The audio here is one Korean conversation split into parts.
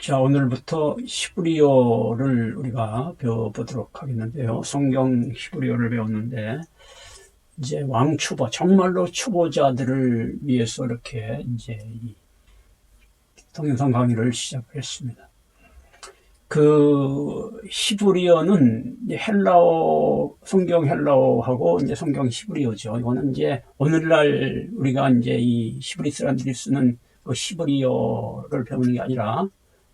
자, 오늘부터 히브리어를 우리가 배워보도록 하겠는데요. 성경 히브리어를 배웠는데, 이제 왕초보, 정말로 초보자들을 위해서 이렇게 이제 이 동영상 강의를 시작했습니다. 그 히브리어는 헬라어, 성경 헬라어하고 이제 성경 히브리어죠. 이거는 이제 오늘날 우리가 이제 이 히브리 사람들이 쓰는 그 히브리어를 배우는 게 아니라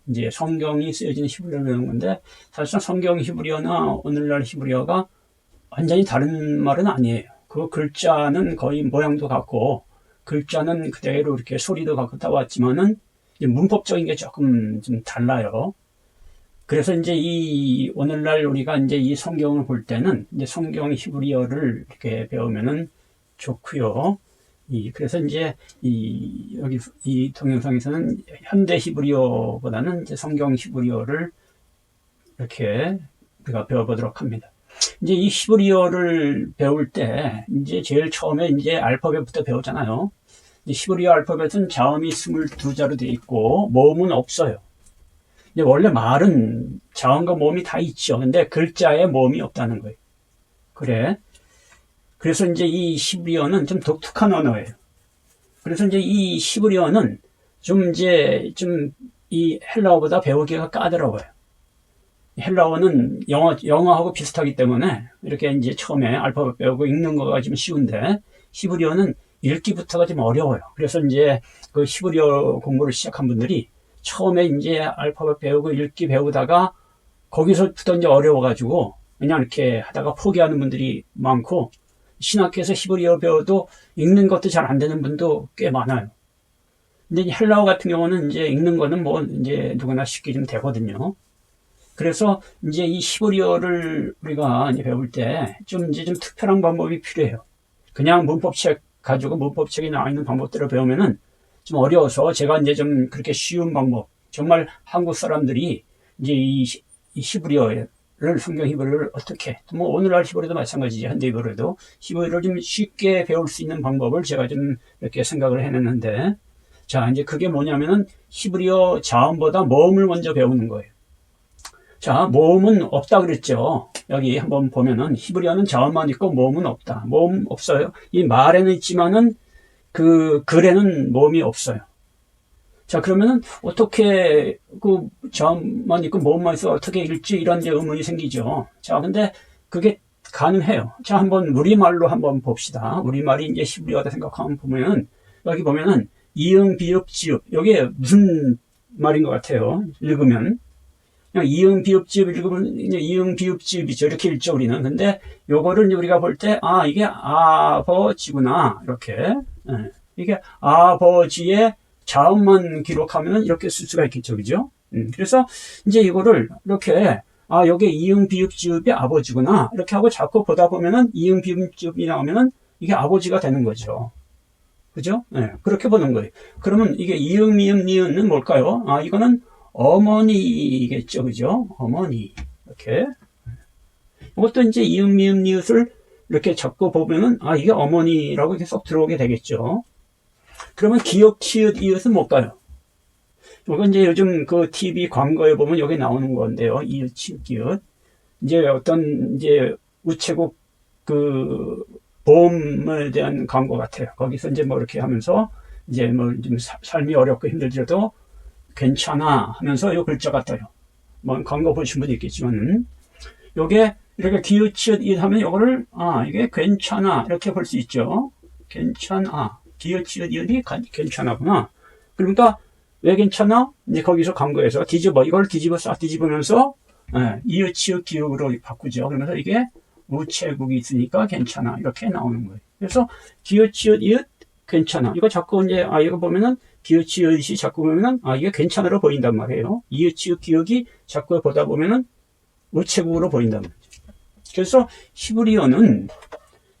이제 성경이 쓰여진 히브리어를 배우는 건데 사실상 성경 히브리어나 오늘날 히브리어가 완전히 다른 말은 아니에요. 그 글자는 거의 모양도 같고 글자는 그대로 이렇게 소리도 같고 따왔지만은 문법적인 게 조금 좀 달라요. 그래서 이제 이 오늘날 우리가 이제 이 성경을 볼 때는 이제 성경 히브리어를 이렇게 배우면은 좋고요. 이 그래서 이제 이 여기 이 동영상에서는 현대 히브리어보다는 이제 성경 히브리어를 이렇게 우리가 배워보도록 합니다. 이제 이 히브리어를 배울 때 이제 제일 처음에 이제 알파벳부터 배우잖아요. 히브리어 알파벳은 자음이 22자로 되어 있고 모음은 없어요. 이제 원래 말은 자음과 모음이 다 있죠. 근데 글자에 모음이 없다는 거예요. 그래. 그래서 이제 이 히브리어는 좀 독특한 언어예요. 그래서 이제 이 히브리어는 좀 이제 좀 이 헬라어보다 배우기가 까다로워요. 헬라어는 영어, 영어하고 비슷하기 때문에 이렇게 이제 처음에 알파벳 배우고 읽는 거가 좀 쉬운데 히브리어는 읽기부터가 좀 어려워요. 그래서 이제 그 히브리어 공부를 시작한 분들이 처음에 이제 알파벳 배우고 읽기 배우다가 거기서부터 이제 어려워가지고 그냥 이렇게 하다가 포기하는 분들이 많고 신학교에서 히브리어 배워도 읽는 것도 잘 안 되는 분도 꽤 많아요. 근데 헬라어 같은 경우는 이제 읽는 거는 뭐 이제 누구나 쉽게 좀 되거든요. 그래서 이제 이 히브리어를 우리가 배울 때 좀 이제 좀 특별한 방법이 필요해요. 그냥 문법책 가지고 문법책에 나와 있는 방법대로 배우면은 좀 어려워서 제가 이제 좀 그렇게 쉬운 방법, 정말 한국 사람들이 이제 이, 이 히브리어 를 성경 히브리어를 어떻게 뭐 오늘날 히브리어도 마찬가지지 현대 히브리어도 히브리어를 좀 쉽게 배울 수 있는 방법을 제가 좀 이렇게 생각을 해냈는데 자 이제 그게 뭐냐면은 히브리어 자음보다 모음을 먼저 배우는 거예요. 자, 모음은 없다 그랬죠. 여기 한번 보면은 히브리어는 자음만 있고 모음은 없다. 모음 없어요. 이 말에는 있지만은 그 글에는 모음이 없어요. 자, 그러면은 어떻게 그 자음만 있고 모음만 있어 어떻게 읽지 이런 데 의문이 생기죠. 자, 근데 그게 가능해요. 자, 한번 우리말로 한번 봅시다. 우리말이 이제 히브리어다 생각하면 보면은 여기 보면은 이응, 비읍, 지읍. 여기에 무슨 말인 것 같아요. 읽으면. 그냥 이응 비읍 지읍 읽으면 이응 비읍 지읍이죠. 이렇게 읽죠, 우리는. 근데 요거를 우리가 볼 때, 아, 이게 아버지구나. 이렇게. 네. 이게 아버지의 자음만 기록하면 이렇게 쓸 수가 있겠죠. 그죠? 음, 그래서 이제 이거를 이렇게 아, 여기 이응 비읍 지읍이 아버지구나. 이렇게 하고 자꾸 보다 보면은 이응 비읍 지읍이 나오면은 이게 아버지가 되는 거죠. 그죠? 네, 그렇게 보는 거예요. 그러면 이게 이응, 미음, 니은은 뭘까요? 아, 이거는 어머니겠죠, 그죠? 어머니. 이렇게. 이것도 이제 이응, 미음, 니읒을 이렇게 잡고 보면은, 아, 이게 어머니라고 이렇게 쏙 들어오게 되겠죠. 그러면 기억, 치읓, 이읒은 뭘까요? 이건 이제 요즘 그 TV 광고에 보면 여기 나오는 건데요. 이읒, 치읓, 기읒. 이제 어떤 이제 우체국 그 보험에 대한 광고 같아요. 거기서 이제 뭐 이렇게 하면서 이제 뭐 좀 삶이 어렵고 힘들더라도 괜찮아 하면서 요 글자가 떠요. 뭐 광고 보신 분도 있겠지만 요게 이렇게 기어치읓 이 하면 요거를 아 이게 괜찮아 이렇게 볼 수 있죠. 괜찮아 기어치읓 이이 괜찮아구나. 그러니까 왜 괜찮아? 이제 거기서 광고에서 뒤집어 이걸 뒤집어 싹 뒤집으면서 예, 이어치읓 기억으로 바꾸죠. 그러면서 이게 우체국이 있으니까 괜찮아 이렇게 나오는 거예요. 그래서 기어치읓 이읒 괜찮아. 이거 자꾸 이제 아 이거 보면은 기어치읓이 자꾸 보면은 아 이게 괜찮으로 보인단 말이에요. 이어치읓 기억이 자꾸 보다 보면은 우체국으로 보인단 말이죠. 그래서 히브리어는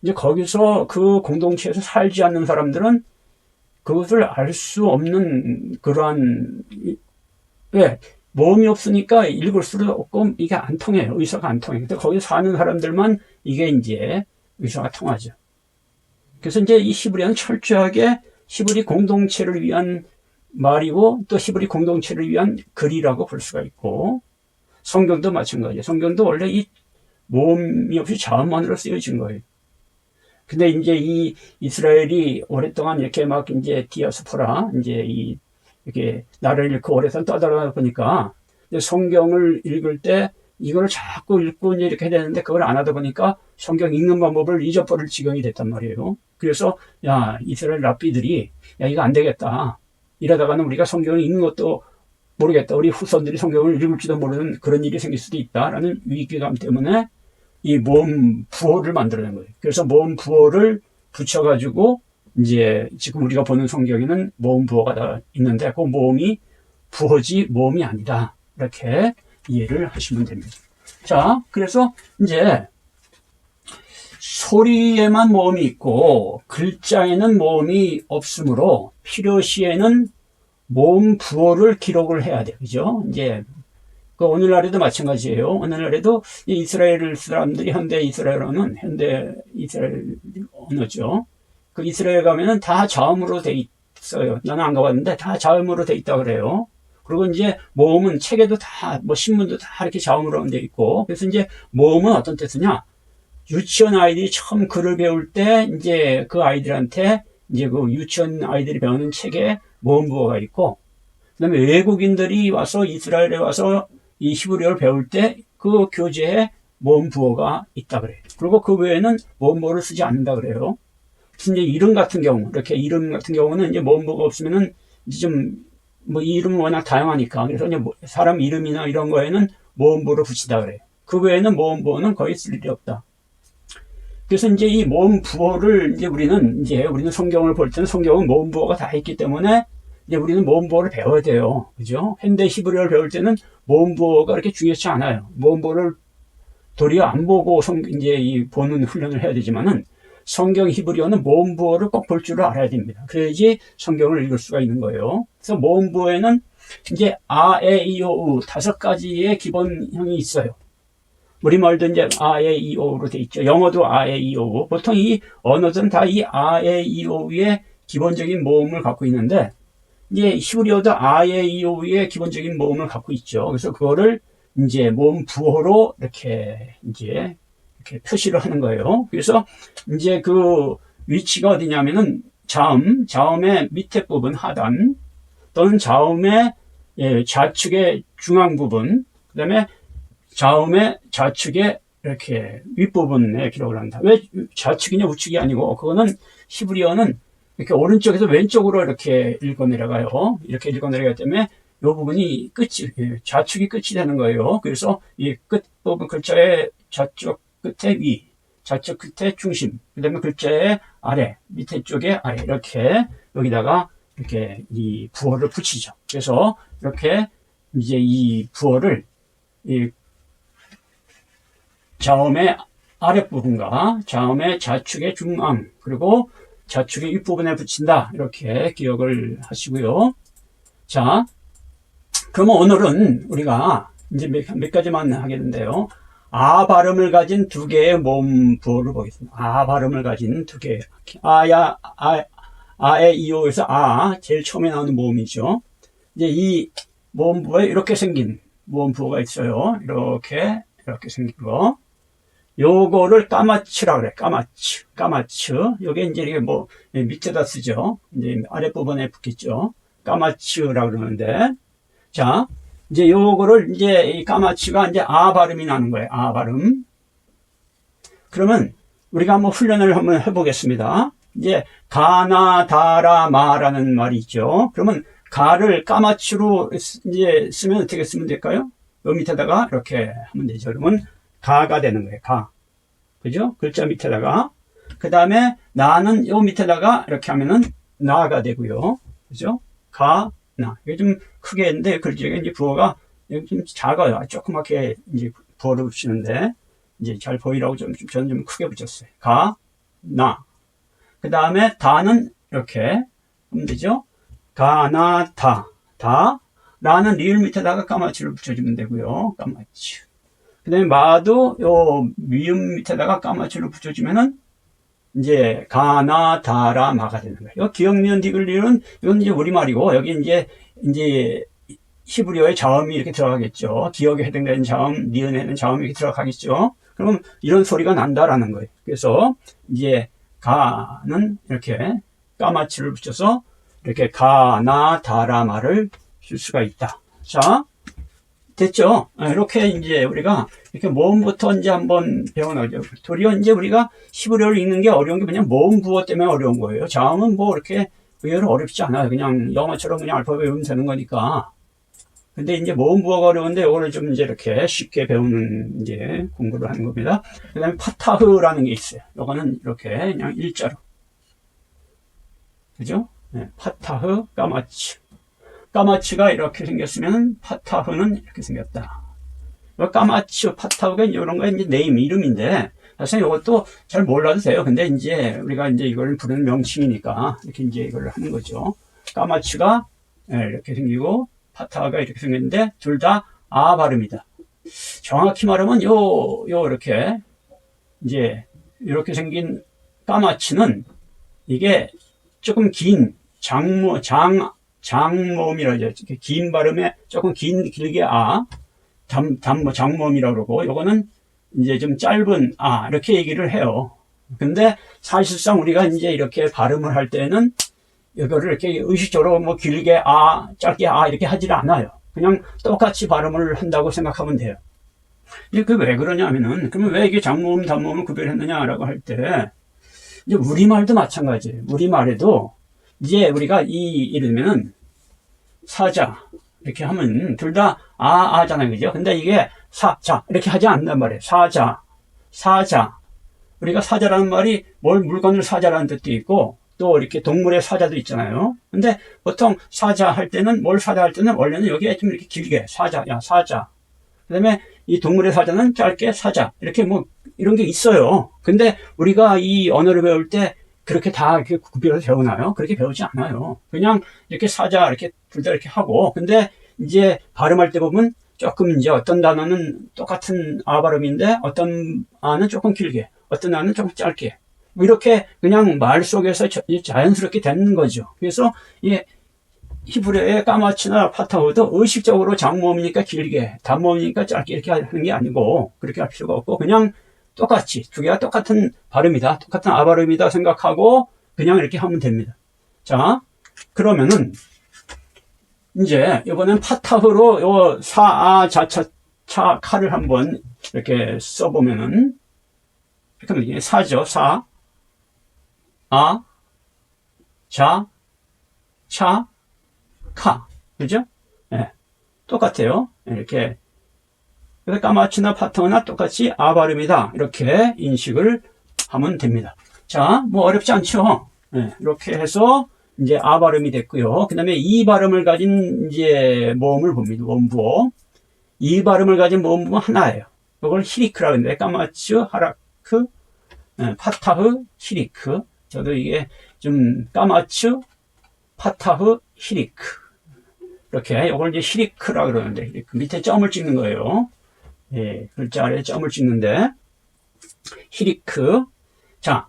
이제 거기서 그 공동체에서 살지 않는 사람들은 그것을 알 수 없는 그러한 왜 모험이 없으니까 읽을 수도 없고 이게 안 통해요. 의사가 안 통해요. 근데 거기 사는 사람들만 이게 이제 의사가 통하죠. 그래서 이제 이 히브리어는 철저하게 히브리 공동체를 위한 말이고 또 히브리 공동체를 위한 글이라고 볼 수가 있고 성경도 마찬가지예요. 성경도 원래 이 모음이 없이 자음만으로 쓰여진 거예요. 근데 이제 이 이스라엘이 오랫동안 이렇게 막 이제 디아스포라 이제 이 이렇게 나라를 잃고 오랫동안 떠들어다 보니까 이제 성경을 읽을 때 이걸 자꾸 읽고 이렇게 되는데 그걸 안 하다 보니까 성경 읽는 방법을 잊어버릴 지경이 됐단 말이에요. 그래서 야 이스라엘 랍비들이 야 이거 안 되겠다. 이러다가는 우리가 성경을 읽는 것도 모르겠다. 우리 후손들이 성경을 읽을지도 모르는 그런 일이 생길 수도 있다라는 위기감 때문에 이 모음 부호를 만들어낸 거예요. 그래서 모음 부호를 붙여가지고 이제 지금 우리가 보는 성경에는 모음 부호가 다 있는데 그 모음이 부호지 모음이 아니다. 이렇게 이해를 하시면 됩니다. 자, 그래서 이제 소리에만 모음이 있고 글자에는 모음이 없으므로 필요시에는 모음 부호를 기록을 해야 돼요. 그죠? 이제 그 오늘날에도 마찬가지예요. 오늘날에도 이 이스라엘 사람들이 현대 이스라엘어는 현대 이스라엘 언어죠. 그 이스라엘 가면은 다 자음으로 돼 있어요. 나는 안 가봤는데 다 자음으로 돼 있다 그래요. 그리고 이제 모음은 책에도 다, 뭐 신문도 다 이렇게 자음으로 돼 있고. 그래서 이제 모음은 어떤 뜻이냐? 유치원 아이들이 처음 글을 배울 때 이제 그 아이들한테 이제 그 유치원 아이들이 배우는 책에 모음 부호가 있고, 그 다음에 외국인들이 와서 이스라엘에 와서 이 히브리어를 배울 때 그 교재에 모음 부호가 있다 그래요. 그리고 그 외에는 모음 부호를 쓰지 않는다 그래요. 이제 이름 같은 경우, 이렇게 이름 같은 경우는 이제 모음 부호가 없으면은 이제 좀, 뭐, 이 이름은 워낙 다양하니까. 그래서 이제 뭐 사람 이름이나 이런 거에는 모음 부호를 붙이다 그래요. 그 외에는 모음 부호는 거의 쓸 일이 없다. 그래서 이제 이 모음 부호를 이제 우리는 이제 우리는 성경을 볼 때는 성경은 모음 부호가 다 있기 때문에 이제 우리는 모음 부호를 배워야 돼요. 그죠? 현대 히브리어를 배울 때는 모음 부호가 그렇게 중요치 않아요. 모음 부호를 도리어 안 보고 성, 이제 이 보는 훈련을 해야 되지만은 성경 히브리어는 모음 부호를 꼭 볼 줄을 알아야 됩니다. 그래야지 성경을 읽을 수가 있는 거예요. 그래서 모음 부호에는 이제 아, 에, 이, 오, 우 다섯 가지의 기본형이 있어요. 우리말도 이제 아, 에, 이, 오로 돼 있죠. 영어도 아, 에, 이, 오. 보통 이 언어들은 다 이 아, 에, 이, 오의 기본적인 모음을 갖고 있는데 이제 히브리어도 아예 이오의 기본적인 모음을 갖고 있죠. 그래서 그거를 이제 모음 부호로 이렇게 이제 이렇게 표시를 하는 거예요. 그래서 이제 그 위치가 어디냐면은 자음, 자음의 밑에 부분 하단 또는 자음의 예, 좌측의 중앙 부분, 그 다음에 자음의 좌측의 이렇게 윗부분에 기록을 한다. 왜 좌측이냐 우측이 아니고 그거는 히브리어는 이렇게 오른쪽에서 왼쪽으로 이렇게 읽어 내려가요. 이렇게 읽어 내려가기 때문에 이 부분이 끝이 예, 좌측이 끝이 되는 거예요. 그래서 이 끝 부분 글자의 좌측 끝에 위, 좌측 끝에 중심, 그 다음에 글자의 아래, 밑에 쪽에 아래 이렇게 여기다가 이렇게 이 부호를 붙이죠. 그래서 이렇게 이제 이 부호를 이 자음의 아랫부분과 자음의 좌측의 중앙 그리고 좌측의 윗부분에 붙인다. 이렇게 기억을 하시고요. 자, 그러면 오늘은 우리가 이제 몇, 몇 가지만 하겠는데요. 아 발음을 가진 두 개의 몸 부호를 보겠습니다. 아 발음을 가진 두 개. 아야, 아, 아에 이오에서 아, 제일 처음에 나오는 모음이죠. 이제 이 모음 부호에 이렇게 생긴 모음 부호가 있어요. 이렇게, 이렇게 생긴 거. 요거를 까마츠라 그래. 까마츠. 까마츠. 요게 이제 이게 뭐 밑에다 쓰죠. 이제 아랫부분에 붙겠죠. 까마츠라 그러는데. 자, 이제 요거를 이제 이 까마츠가 이제 아 발음이 나는 거예요. 아 발음. 그러면 우리가 한번 훈련을 한번 해보겠습니다. 이제 가나 다라 마라는 말이 있죠. 그러면 가를 까마츠로 이제 쓰면 어떻게 쓰면 될까요? 요 밑에다가 이렇게 하면 되죠. 그러면 가가 되는 거예요. 가. 그죠? 글자 밑에다가. 그 다음에 나는 요 밑에다가 이렇게 하면은 나가 되고요. 그죠? 가, 나. 이게 좀 크게 했는데 글자가 이제 부어가 좀 작아요. 조그맣게 이제 부어를 붙이는데 이제 잘 보이라고 좀, 저는 좀 크게 붙였어요. 가, 나. 그 다음에 다는 이렇게 하면 되죠? 가, 나, 다. 다. 라는 리을 밑에다가 까마치를 붙여주면 되고요. 까마치. 그 다음에 마도 요 미음 밑에다가 까마치를 붙여주면은 이제 가나 다라 마가 되는 거예요. 이 기억 니은 디글리은 이건 이제 우리말이고 여기 이제 이제 히브리어의 자음이 이렇게 들어가겠죠. 기억에 해당되는 자음, 니은에는 자음이 이렇게 들어가겠죠. 그러면 이런 소리가 난다라는 거예요. 그래서 이제 가는 이렇게 까마치를 붙여서 이렇게 가나 다라마를 쓸 수가 있다. 자, 됐죠? 아, 이렇게 이제 우리가 이렇게 모음부터 이제 한번 배워나죠. 도리어 이제 우리가 히브리어를 읽는 게 어려운 게 그냥 모음 부호 때문에 어려운 거예요. 자음은 뭐 이렇게 의외로 어렵지 않아요. 그냥 영어처럼 그냥 알파벳 외우면 되는 거니까. 근데 이제 모음 부호가 어려운데 이거를 좀 이제 이렇게 쉽게 배우는 이제 공부를 하는 겁니다. 그 다음에 파타흐라는 게 있어요. 요거는 이렇게 그냥 일자로. 그죠? 네, 파타흐, 까마치. 까마치가 이렇게 생겼으면 파타흐는 이렇게 생겼다. 까마치, 파타흐가 이런 거 이제 네임, 이름인데, 사실 이것도 잘 몰라도 돼요. 근데 이제 우리가 이제 이걸 부르는 명칭이니까 이렇게 이제 이걸 하는 거죠. 까마치가 네, 이렇게 생기고, 파타가 이렇게 생겼는데, 둘 다 아 발음이다. 정확히 말하면 요, 요, 이렇게, 이제, 이렇게 생긴 까마치는 이게 조금 긴 장모, 장, 장모음이라고 하죠. 긴 발음에 조금 긴, 길게 아, 담, 담, 뭐 장모음이라고 그러고, 요거는 이제 좀 짧은 아, 이렇게 얘기를 해요. 근데 사실상 우리가 이제 이렇게 발음을 할 때는 이거를 이렇게 의식적으로 뭐 길게 아, 짧게 아, 이렇게 하질 않아요. 그냥 똑같이 발음을 한다고 생각하면 돼요. 이게 그왜 그러냐면은, 그러면 왜 이게 장모음, 단모음을 구별했느냐라고 할 때, 이제 우리말도 마찬가지예요. 우리말에도 이제 우리가 이 이르면은 사자 이렇게 하면 둘 다 아, 아잖아요. 그죠? 근데 이게 사자 이렇게 하지 않는단 말이에요. 사자, 사자. 우리가 사자라는 말이 뭘 물건을 사자라는 뜻도 있고 또 이렇게 동물의 사자도 있잖아요. 근데 보통 사자 할 때는 뭘 사자 할 때는 원래는 여기에 좀 이렇게 길게 사자, 야 사자. 그 다음에 이 동물의 사자는 짧게 사자 이렇게 뭐 이런 게 있어요. 근데 우리가 이 언어를 배울 때 그렇게 다 이렇게 구별해서 배우나요? 그렇게 배우지 않아요. 그냥 이렇게 사자 이렇게 둘 다 이렇게 하고 근데 이제 발음할 때 보면 조금 이제 어떤 단어는 똑같은 아 발음인데 어떤 아는 조금 길게 어떤 아는 조금 짧게 뭐 이렇게 그냥 말 속에서 자연스럽게 되는 거죠. 그래서 이 히브리어의 까마치나 파타오도 의식적으로 장모음이니까 길게 단모음이니까 짧게 이렇게 하는 게 아니고 그렇게 할 필요가 없고 그냥 똑같이 두 개가 똑같은 발음이다. 똑같은 아 발음이다 생각하고 그냥 이렇게 하면 됩니다. 자, 그러면은 이제 이번엔 파타흐로 요 사아 자차 차 칼을 한번 이렇게 써보면은 하면 이게 사죠. 사, 아, 자, 차, 카. 그죠? 예. 네. 똑같아요. 이렇게 그래서 까마치나 파터나 똑같이 아 발음이다. 이렇게 인식을 하면 됩니다. 자, 뭐 어렵지 않죠? 네, 이렇게 해서 이제 아 발음이 됐고요. 그 다음에 이 발음을 가진 이제 모음을 봅니다. 원부어. 이 발음을 가진 모음은 하나예요. 이걸 히리크라고 하는데 까마츠, 하라크, 네, 파타흐, 히리크. 저도 이게 좀 까마츠, 파타흐, 히리크. 이렇게 이걸 이제 히리크라고 그러는데 히리크. 밑에 점을 찍는 거예요. 예, 글자 아래 점을 찍는데. 히리크. 자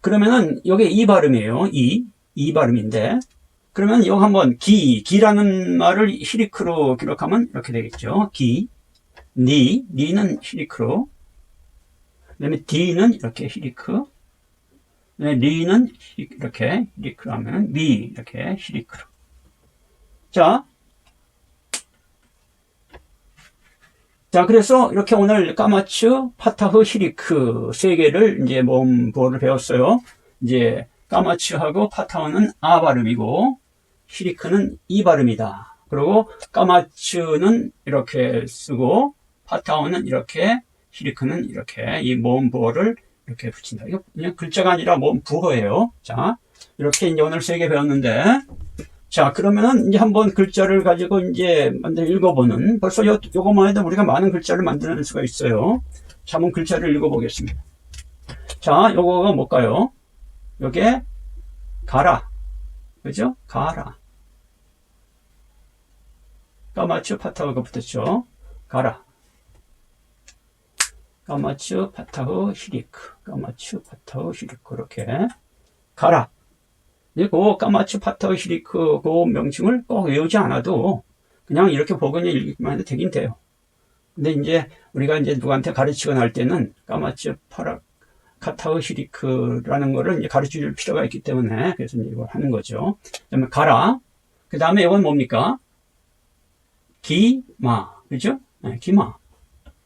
그러면은 여기 이 발음이에요. 이, 이 발음인데. 그러면 여기 한번 기, 기라는 말을 히리크로 기록하면 이렇게 되겠죠. 기, 니, 니는 히리크로. 그 다음에 디는 이렇게 히리크. 네, 리는 이렇게 히리크로 하면 미 이렇게 히리크로. 자 자, 그래서 이렇게 오늘 까마츠, 파타흐, 히리크 세 개를 이제 몸부호를 배웠어요. 이제 까마츠하고 파타흐는 아 발음이고 히리크는 이 발음이다. 그리고 까마츠는 이렇게 쓰고 파타흐는 이렇게 히리크는 이렇게 이 몸부호를 이렇게 붙인다. 이거 그냥 글자가 아니라 몸부호예요. 자, 이렇게 이제 오늘 세 개 배웠는데 자, 그러면은 이제 한번 글자를 가지고 이제 만들 읽어보는 벌써 요, 요것만 해도 우리가 많은 글자를 만드는 수가 있어요. 자, 한번 글자를 읽어보겠습니다. 자, 요거가 뭘까요? 요게 가라. 그죠? 가라. 까마츠 파타가 붙었죠. 가라. 까마츠 파타흐 히리크 까마츠 파타흐 히리크 이렇게 가라 이제 그 까마츠 파타흐 히리크 그 명칭을 꼭 외우지 않아도 그냥 이렇게 보건에 읽기만 해도 되긴 돼요. 근데 이제 우리가 이제 누구한테 가르치거나 할 때는 까마츠 파라 카타흐 히리크라는 거를 이제 가르쳐 줄 필요가 있기 때문에 그래서 이제 이걸 하는 거죠. 그다음에 가라. 그 다음에 이건 뭡니까? 기마. 그죠? 네, 기마.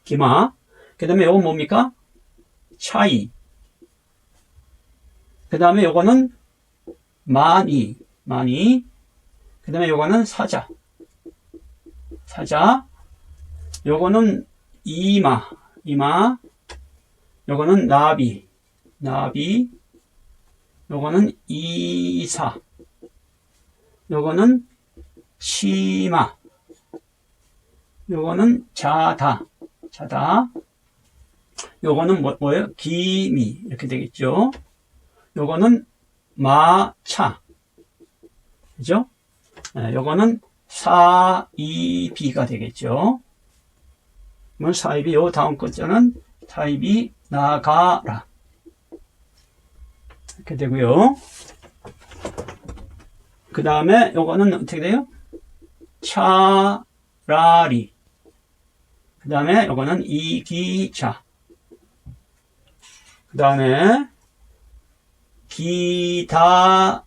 기마. 그 다음에 요건 뭡니까? 차이. 그 다음에 요거는 많이, 많이. 그 다음에 요거는 사자. 사자. 요거는 이마, 이마. 요거는 나비, 나비. 요거는 이사. 요거는 치마. 요거는 자다, 자다. 요거는 뭐, 뭐예요? 기미 이렇게 되겠죠. 요거는 마차 그죠? 네, 요거는 사이비가 되겠죠. 그러면 사이비 요 다음 것자는 사이비 나가라 이렇게 되고요. 그 다음에 요거는 어떻게 돼요? 차라리 그 다음에 요거는 이기차 그 다음에 기다리다.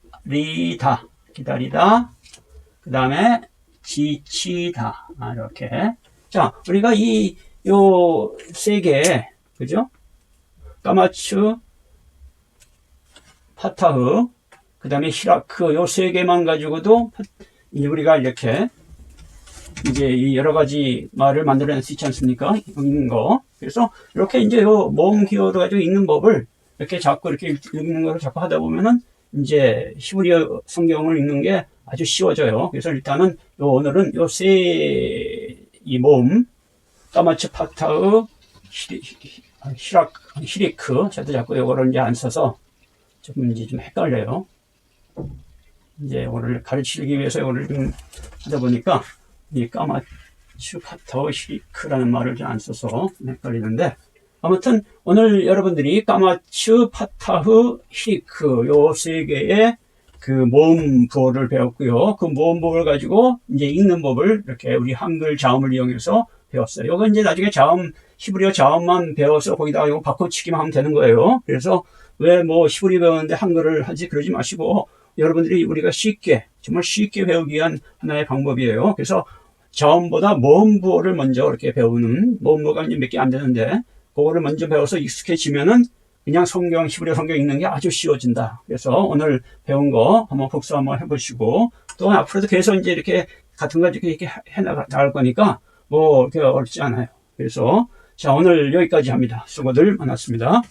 기다리다. 그 다음에 지치다. 아, 이렇게. 자 우리가 이 요 세 개 그죠? 까마츠 파타흐 그 다음에 히라크 요 세 개만 가지고도 우리가 이렇게 이제 이 여러 가지 말을 만들어낼 수 있지 않습니까? 읽는 거. 그래서 이렇게 이제 요 모음 기호로 가지고 읽는 법을 이렇게 자꾸 이렇게 읽- 읽는 걸 자꾸 하다 보면은 이제 히브리어 성경을 읽는 게 아주 쉬워져요. 그래서 일단은 요 오늘은 요 세이 모음 까마츠 파타의 히리, 아, 히락, 히리크 저도 자꾸 요거를 이제 안 써서 조금 이제 좀 헷갈려요. 이제 오늘 가르치기 위해서 이거를 좀 하다 보니까 이 까마츠 파터 히리크라는 말을 좀 안 써서 헷갈리는데 아무튼 오늘 여러분들이 까마츠 파타흐 히리크 요 세 개의 그 모음 부호를 배웠고요. 그 모음 부호를 가지고 이제 읽는 법을 이렇게 우리 한글 자음을 이용해서 배웠어요. 이건 이제 나중에 자음 히브리어 자음만 배워서 거기다가 이거 바꿔치기만 하면 되는 거예요. 그래서 왜 뭐 히브리 배우는데 한글을 하지 그러지 마시고 여러분들이 우리가 쉽게 정말 쉽게 배우기 위한 하나의 방법이에요. 그래서 자음보다 모음 부호를 먼저 이렇게 배우는 모음 부호가 이제 몇 개 안 되는데 그거를 먼저 배워서 익숙해지면은 그냥 성경 히브리어 성경 읽는 게 아주 쉬워진다. 그래서 오늘 배운 거 한번 복수 한번 해보시고 또 앞으로도 계속 이제 이렇게 같은 거 이렇게 이렇게 해나갈 거니까 뭐 그렇게 어렵지 않아요. 그래서 자 오늘 여기까지 합니다. 수고들 많았습니다.